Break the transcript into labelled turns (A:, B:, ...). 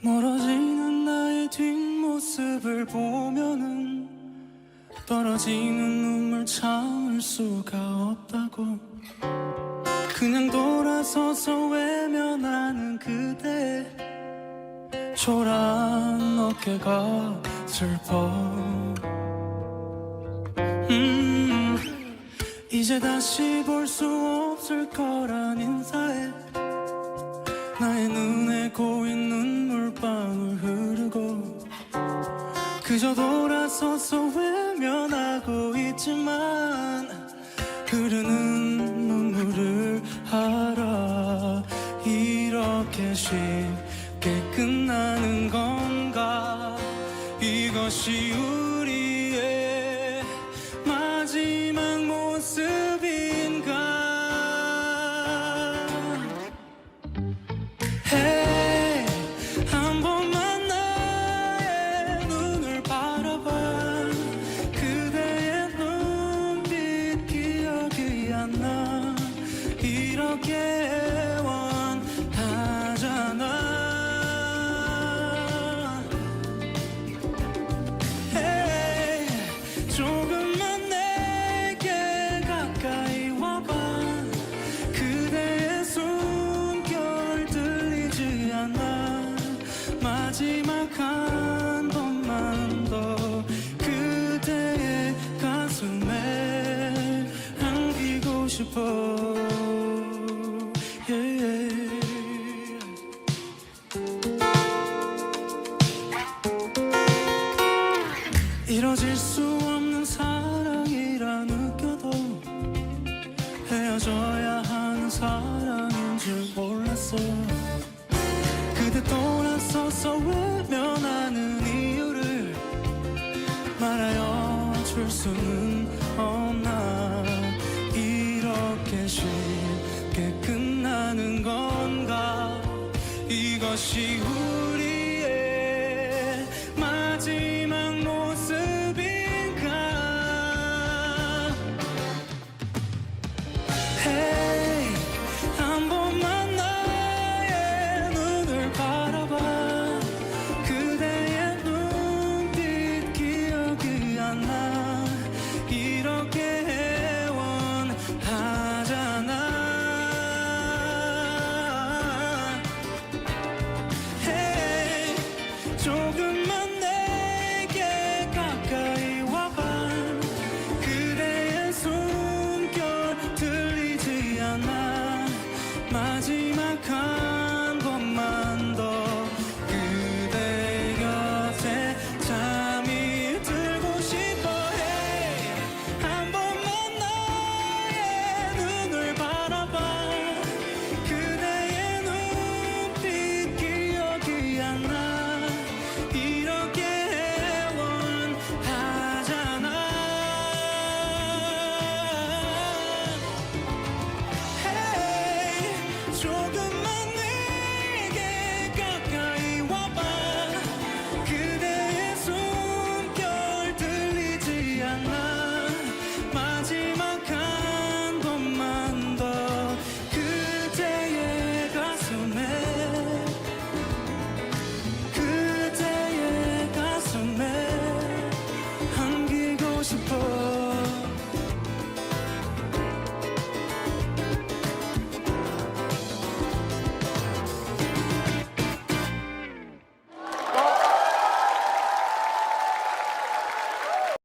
A: 멀어지는 나의 뒷모습을 보면은 떨어지는 눈물 참을 수가 없다고. 그냥 돌아서서 외면하는 그대. 초라한 어깨가 슬퍼. 이제 다시 볼 수 없을 거란 인사에 나의 눈에 고인 눈물방울 흐르고 그저 돌아서서 외면하고 있지만 흐르는 눈물을 알아. 이렇게 쉽게 끝나는 건가? 이것이 우리의 마지막 모습인가 마지막 한 번만 더 그대의 가슴에 안기고 싶어 Yeah. 이뤄질 수 없는 사랑이라 느껴도 헤어져야 하는 사랑인 줄 몰랐어 그대 돌아 서서 외면하는 이유를 말하여 줄 수는 없나. 이렇게 쉽게 끝나는 건가? 이것이 우 그대